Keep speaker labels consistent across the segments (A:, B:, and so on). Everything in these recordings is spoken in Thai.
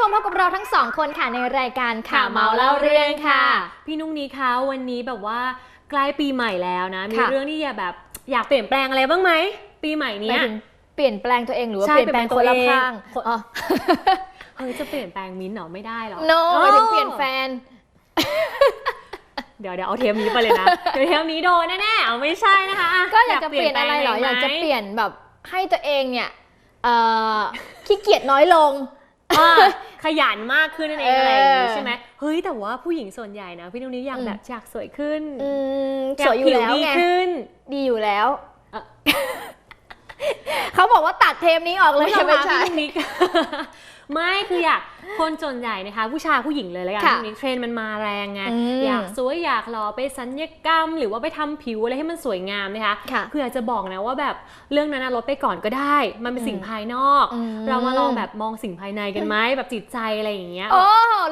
A: ชมพบกับเราทั้งสองคนค่ะในรายการข่าวเมาเล่าเรื่องค่ะ
B: พี่นุ้งนี้คะวันนี้แบบว่าใกล้ปีใหม่แล้วนะ มี
A: ค่ะ
B: เรื่องที่จะแบบอยากเปลี่ยนแปลงอะไรบ้างไหม ปีใหม่
A: ห
B: เนี้
A: มาย
B: ย
A: ถึงเปลี่ยนแปลงตัวเองหรือว่า
B: ใช่
A: เปลี่ยนแปลงคนรอบข้าง
B: เปลี่ยนแปลงตัวเอง
A: อ๋อ
B: เฮ้ยจะเปลี่ยนแปลงมิ้นท์เหรอไม่ได้หรอ
A: no หมายถึงเปลี่ยนแฟน
B: เดี๋ยวเดี๋ยวเอาเทปนี้ไปเลยนะ เดี๋ยวเทปนี้โดนแน่ๆเอาไม่ใช่นะคะะ
A: ก็อยากจะเปลี่ยนอะไรเหรอ
B: แปลง
A: อยากจะ
B: ไหม
A: เปลี่ยนแบบให้ตัวเองเนี่ยเอ่อขี้เกียจน้อยลง
B: อ่า ขยันมากขึ้นนั่นเอง
A: เอออ
B: อะไรอย่างงี้ใช่ไหมเฮ้ยแต่ว่าผู้หญิงส่วนใหญ่นะพี่นุ้งนี้อยาก
A: อืม
B: แบบอยากสวยขึ้น
A: อืม
B: อ
A: สวยอยู่แล้ว
B: ผิดี
A: ไง
B: ขึ้น
A: ดีอยู่แล้ว
B: เอ่อ
A: เขาบอกว่าตัดเทปนี้ออกเลย
B: ไม่
A: ไม่
B: ใช่
A: ใช่
B: พี่นุ้งนิก ไม่คืออยากคนส่วนใหญ่นะคะ ผู้ชายผู้หญิงเลยแล้วกัน
A: ค่ะ
B: พี่นุ้งนิกเทรนด์มันมาแรงไง
A: อืม
B: อยากสวยอยากหล่อไปสัญญกรรม หรือว่าไปทำผิวอะไรให้มันสวยงามนะคะ
A: ค่ะ
B: คืออยากจะบอกนะว่าแบบเรื่องนั้นนะลดไปก่อนก็ได้ มันเป็นสิ่ง
A: อืม
B: ภายนอก
A: อืม
B: เรามาลองแบบมองสิ่งภายในกันไหมแบบจิตใจอะไรอย่างเงี้ย
A: โอ้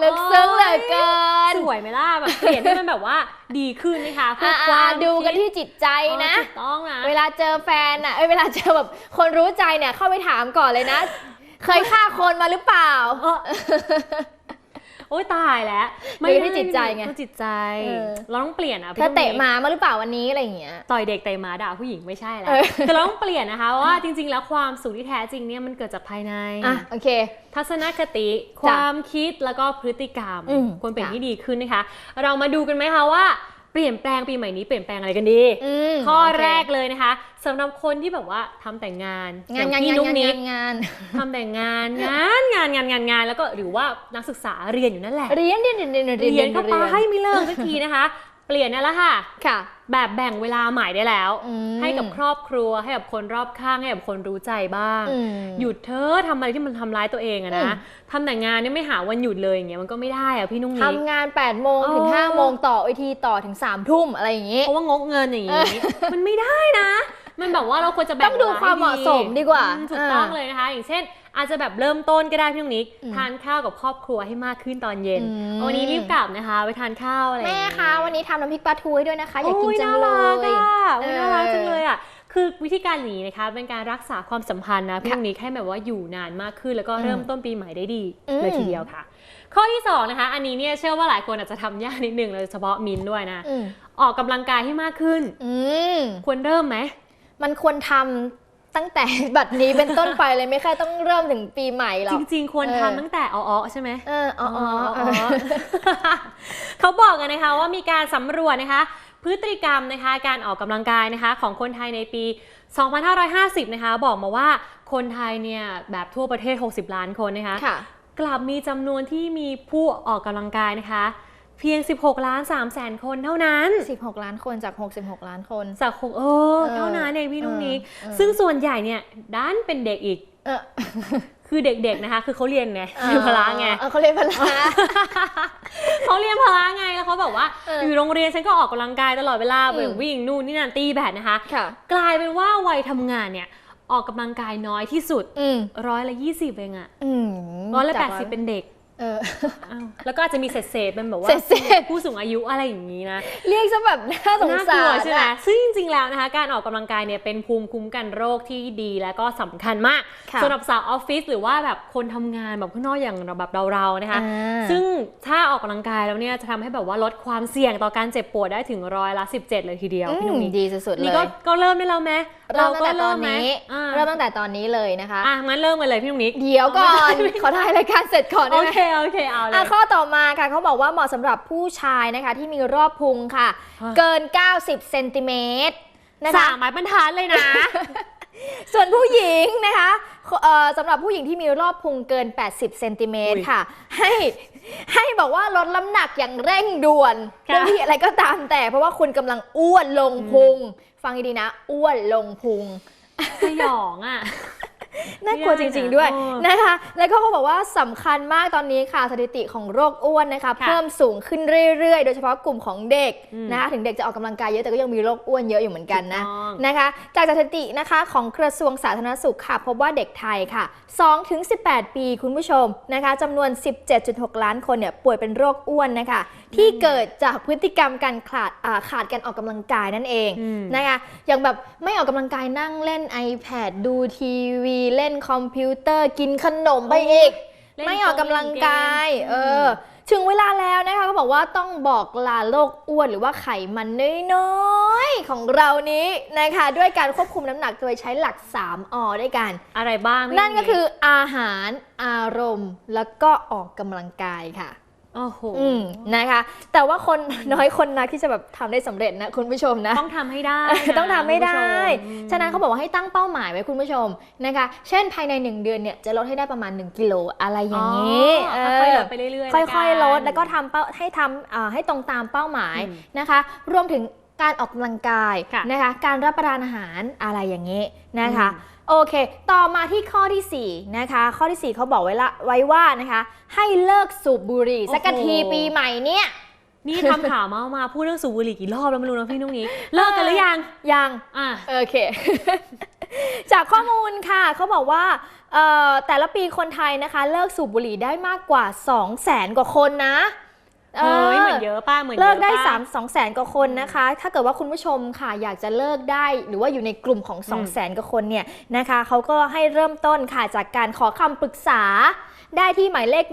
A: ลึกซึ้งเหลือเกิน
B: สวยไหมล่ะแบบเปลี่ยนให้มันแบบว่าดีขึ้นนะคะเพื่อ
A: อะ
B: ความ
A: ๆดูกันที่จิตใจ
B: คิด
A: นะ
B: ถูกต้องนะ
A: เวลาเจอแฟนอะเอ้ยเวลาเจอแบบคนรู้ใจเนี่ยเข้าไปถามก่อนเลยนะ เคยฆ่าคนมาหรือเปล่า
B: เออโอ้ยตายแล้ว
A: ดูที่จิตใจไง
B: ดูจิตใจ
A: เออ
B: เราต้องเปลี่ยนอะ
A: เธอเตะหมามาหรือเปล่าวันนี้อะไรอย่างเงี้ย
B: ต่อยเด็กเตะหมาด่าผู้หญิงไม่ใช่แล้ว
A: เออ
B: แต่เราต้องเปลี่ยนนะคะว่าจริง ๆ แล้วความสุขที่แท้จริงเนี่ยมันเกิดจากภายใน
A: อะโอเค
B: ทัศนคติ ความคิดแล้วก็พฤติกรรม
A: อืม
B: ควรเป็น
A: ค่ะ
B: ที่ดีขึ้นนะคะ เรามาดูกันไหมคะว่า เปลี่ยนแปลงปีใหม่นี้เปลี่ยนแปลงอะไรกันดี
A: อืม
B: ข้อ
A: โเค
B: แรกเลยนะคะสำหรับคนที่แบบว่าทำแต่งงาน
A: งานงาน
B: อย่
A: งาน
B: พี่นุ๊ก
A: งาน
B: นิ
A: งากนงาน
B: ทำแต่งงานงานงานงานงานงานแล้วก็หรือว่านักศึกษาเรียนอยู่นั่นแหละ
A: เรียนเรียนเรียนเรียนเรียน
B: เรียนเข้าไปให้ไม่เลิกสักทีนะคะ เปลี่ยนนั่นแหละค่ะ
A: ค่ะ
B: แบบแบ่งเวลาใหม่ได้แล้ว
A: อืม
B: ให้กับครอบครัวให้กับคนรอบข้างให้กับคนรู้ใจบ้าง
A: อืม
B: หยุดเธอะทำอะไรที่มันทำร้ายตัวเองอะ
A: อื
B: นะ
A: ม
B: ทำแต่งงานเนี่ยไม่หาวันหยุดเลยอย่างเงี้ยมันก็ไม่ได้อะพี่นุ่งนิก
A: ทำงาน 8 โมงถึง
B: เออ
A: 5 โมงต่อวิธีต่อถึง 3 ทุ่มอะไรอย่างงี้
B: เพราะว่างกเงินอย่างงี้มันไม่ได้นะ มันแบบว่าเราควรจะแบ่ง
A: ต้องดู
B: ลให้
A: ความเหมาะสมดีกว่า
B: อืมถูกต้อง
A: อ่า
B: เลยนะคะ อย่างเช่น อาจจะแบบเริ่มต้นก็ได้พี่นุ่งนิก
A: อืม
B: ทานข้าวกับครอบครัวให้มากขึ้นตอนเย็น
A: อืม
B: วันนี้รีบกลับนะคะ ไปทานข้าวอะไรอย่าง
A: แม่
B: งี้
A: คะวันนี้ทำน้ำพริกปลาทูให้ด้วยนะคะอยากกิน
B: โจั
A: งเล
B: น่ารัก
A: ย
B: อะ
A: เอ
B: โอ้ย
A: อ
B: น่ารักจังเลยอะคือวิธีการอย่างนี้นะคะเป็นการรักษาความสัมพันธ์นะพี่
A: ค่ะ
B: ตรงนี้ให้แบบว่าอยู่นานมากขึ้น แล้วก็
A: อืม
B: เริ่มต้นปีใหม่ได้ดี
A: อืม
B: เลยทีเดียวค่ะ ข้อที่สองนะคะอันนี้เนี่ยเชื่อว่าหลายคนอาจจะทำยากนิดนึงโดยเฉพาะมินท์ด้วยนะ
A: อืม
B: ออกกำลังกายให้มากขึ้น
A: อืม
B: ควรเริ่มไหม
A: มันควรทำ ตั้งแต่บัดนี้เป็นต้นไปเลยไม่แค่ต้องเริ่มถึงปีใหม่หร
B: จ
A: อก
B: ริง ๆ ควร
A: เออ
B: ทำตั้งแต่อ้อๆใช่ไหม
A: เอออ๋ออ๋ออ๋อ
B: เขาบอกกันนะคะว่ามีการสำรวจนะคะ พฤติกรรมนะคะการออกกำลังกายนะคะ ของคนไทยในปี 2550 นะคะ บอกมาว่าคนไทยเนี่ยแบบทั่วประเทศ 60 ล้านคนนะคะ
A: ค่ะ
B: กลับมีจำนวนที่มีผู้ออกกำลังกายนะคะ เพียง 16 ล้าน3แสนคนเท่านั้น
A: 16 ล้านคนจาก 66 ล้านคน
B: จากหกเออ
A: เออ
B: เท่านั้นเองพี่นุ้งนิก
A: เออ
B: ซึ่งส่วนใหญ่เนี่ยด้านเป็นเด็กอีก
A: เออ
B: คือเด็กๆนะคะ คือเขาเรียนไงเรียนพละไง
A: เออเขาเรียนพละ
B: เขาเรียนพละไงแล้วเขาแบบว่า
A: เออ
B: อ
A: อยู่
B: โรงเรียนฉันก็ออกกำลังกายตลอดเวลา
A: อืม
B: แบบวิ่งนู่นนี่นั่นตีแบดนะคะ
A: ค่ะ
B: กลายเป็นว่าวัยทำงานเนี่ยออกกำลังกายน้อยที่สุด
A: อืม
B: ร้อยละยี่สิบเองอะ
A: อืม
B: ร้อยละ
A: จา
B: แป
A: ก
B: ดสิบเป็นเด็ก
A: เออ
B: อ้าวแล้วก็อาจจะมีเศษเศษๆเป็นแบบว่า
A: เศษๆ
B: ผู้สูงอายุอะไรอย่างนี้นะ
A: เรียกซะแบบน่าสง
B: น่าก
A: สา
B: ลัว
A: ร
B: ใช่ไหม
A: อะ
B: ซึ่งจริงๆแล้วนะคะ การออกกำลังกายเนี่ยเป็นภูมิคุ้มกันโรคที่ดีและก็สำคัญมาก
A: ค่ะ
B: สำหรับสาวออฟฟิศหรือว่าแบบคนทำงานแบบข้างนอกอย่างเราแบบเราๆนะคะ
A: อ่า
B: ซึ่งถ้าออกกำลังกายแล้วเนี่ยจะทำให้แบบว่าลดความเสี่ยงต่อการเจ็บปวดได้ถึงร้อยละ 17 เลยทีเดียว
A: อื
B: พี่หนุ่
A: ม
B: มนี่
A: ดีสุดๆเล
B: นี่
A: ย
B: ก็ก็เริ่มได้แล้วไหม
A: เริ่มตั้งแต่ตอน
B: ไหม
A: นี้
B: อ่า
A: เริ่มตั้งแต่ตอนนี้เลยนะคะ
B: อะงั้นเริ่มกันเลยพี่หนุ่มนิก
A: เดี๋ยวก่อน ขอถ่ายรายการเสร็จก่อนได้
B: โอ
A: ไหม
B: เคโอเคเอาเล
A: อะ
B: ย
A: ข้อต่อมาค่ะเขาบอกว่าเหมาะสำหรับผู้ชายนะคะที่มีรอบพุงค่ะ
B: ฮะ
A: เกิน 90เซนติเมตรนะ
B: สา
A: คะ
B: มไม้บรรทัดเลยนะ
A: ส่วนผู้หญิงนะคะเอ่อ สำหรับผู้หญิงที่มีรอบพุงเกิน 80 เซนติเมตร
B: อุ๊ย
A: ค่ะ ให้ให้บอกว่าลดน้ำหนักอย่างเร่งด่วน
B: ค่ะ
A: เรื่องที่อะไรก็ตามแต่เพราะว่าคุณกำลังอ้วนลงพุง ฟังดีๆนะ อ้วนลงพุง
B: สยองอะ
A: น่ากลัวจริง ๆ ด้วย
B: เออ
A: นะคะ แล้วก็เขาบอกว่าสำคัญมากตอนนี้ค่ะสถิติของโรคอ้วนนะคะ
B: ค่ะ
A: เพิ่มสูงขึ้นเรื่อยๆ โดยเฉพาะกลุ่มของเด็ก
B: อืม
A: นะคะถึงเด็กจะออกกำลังกายเยอะแต่ก็ยังมีโรคอ้วนเยอะอยู่เหมือนกันนะ
B: ถูกต้อง
A: นะคะ จากสถิตินะคะของกระทรวงสาธารณสุขค่ะพบว่าเด็กไทยค่ะ2ถึง18 ปีคุณผู้ชมนะคะจำนวน 17.6 ล้านคนเนี่ยป่วยเป็นโรคอ้วนนะคะ ที่เกิดจากพฤติกรรมการขาดอ่าขาดการออกกำลังกายนั่นเอง
B: อืม
A: นะคะอย่างแบบไม่ออกกำลังกายนั่งเล่น iPad ดูทีวีเล่นคอมพิวเตอร์กินขนมไปอีก
B: เล่น
A: ไม่ออกกำลังกาย
B: เกม
A: เออ ถึงเวลาแล้วนะคะเขาบอกว่าต้องบอกลาโรคอ้วนหรือว่าไขมันน้อยๆ ของเรานี้นะคะ ด้วยการควบคุมน้ำหนักโดยใช้หลัก 3อด้วยกัน
B: อะไรบ้างพี่
A: นั่นก็คืออาหารอารมณ์แล้วก็ออกกำลังกายค่ะ
B: โอ้โห
A: อืมนะคะ แต่ว่าคนน้อยคนนักที่จะแบบทำได้สำเร็จนะคุณผู้ชมนะ
B: ต้องทำให้ได้นะ
A: ต้องทำไม่ได้
B: คุณผู้ชม
A: ฉะนั้นเขาบอกว่าให้ตั้งเป้าหมายไว้คุณผู้ชมนะคะ เช่นภายใน 1 เดือนเนี่ยจะลดให้ได้ประมาณ 1 กิโลอะไรอย่างนี้
B: อ๋อค่อยๆลดไปเรื่อยๆ
A: ค่อยๆลด
B: น
A: แล้วก็ทำเป้าให้ทำอ่าให้ตรงตามเป้าหมาย
B: อืม
A: นะคะ รวมถึงการออกกำลังกาย
B: ค่ะ
A: นะคะ การรับประทานอาหารอะไรอย่างนี้นะคะ
B: อืม
A: โอเค ต่อมาที่ข้อทีสี่4นะคะ ข้อทีสี่ 4เขาบอกไว้ละไว้ว่านะคะ ให้เลิกสูบบุหรี่สักทีปีใหม่เนี่ย
B: นี่ทำข่าวมามาพูดเรื่องสูบบุหรี่กี่รอบแล้วไม่รู้นะพี่นุ้งนี้ เลิกกันหรือยัง
A: ยัง
B: อะ
A: โอเค จากข้อมูลค่ะเขาบอกว่าเอ่อแต่ละปีคนไทยนะคะ เลิกสูบบุหรี่ได้มากกว่า 2 0 0แสนกว่าคนนะ
B: เฮ้ยเหมือนเยอะป้าเหมือนยอะ
A: เลิกได้
B: ป่ะ
A: 3 2แสนกว่าคนนะคะ ถ้าเกิดว่าคุณผู้ชมค่ะอยากจะเลิกได้ หรือว่าอยู่ในกลุ่มของ2 0 0แสนกว่าคนเนี่ยนะคะเขาก็ให้เริ่มต้นค่ะจากการขอคำปรึกษา ได้ที่หมายเลข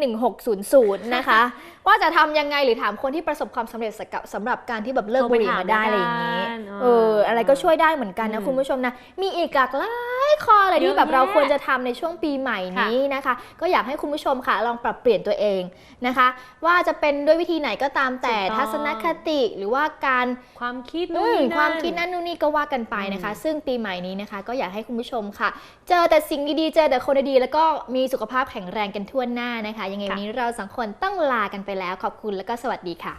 A: 1600 นะคะ ว่าจะทำยังไงหรือถามคนที่ประสบความสำเร็จสกับสำหรับการที่แบบเลิกบุหรี่มาได้อะไรอย่างนี้เอออะไรก็ช่วยได้เหมือนกันนะ
B: อืม
A: คุณผู้ชมนะ มีอีกหลากหลายข้อเลย
B: เย
A: ที่
B: อะ
A: แบบเรา
B: แยะ
A: ควรจะทำในช่วงปีใหม่นี้นะคะ ก็อยากให้คุณผู้ชมค่ะลองปรับเปลี่ยนตัวเองนะคะ ว่าจะเป็นด้วยวิธีไหนก็ตามแต่
B: ถูกต้อง
A: ทัศนคติหรือว่าการ
B: ความคิด
A: อื
B: นู่น
A: ม
B: นี่นั่น
A: ความคิดนั่นนู่นนี่ก็ว่ากันไปนะคะ ซึ่งปีใหม่นี้นะคะ ก็อยากให้คุณผู้ชมค่ะ เจอแต่สิ่งดีๆเจอแต่คนดีๆแล้วก็มีสุขภาพแข็งแรงกันทั่วหน้านะคะ ยังไงวันนี้เราสองคนต้องลากันไปแล้ว ขอบคุณแล้วก็สวัสดีค่ะ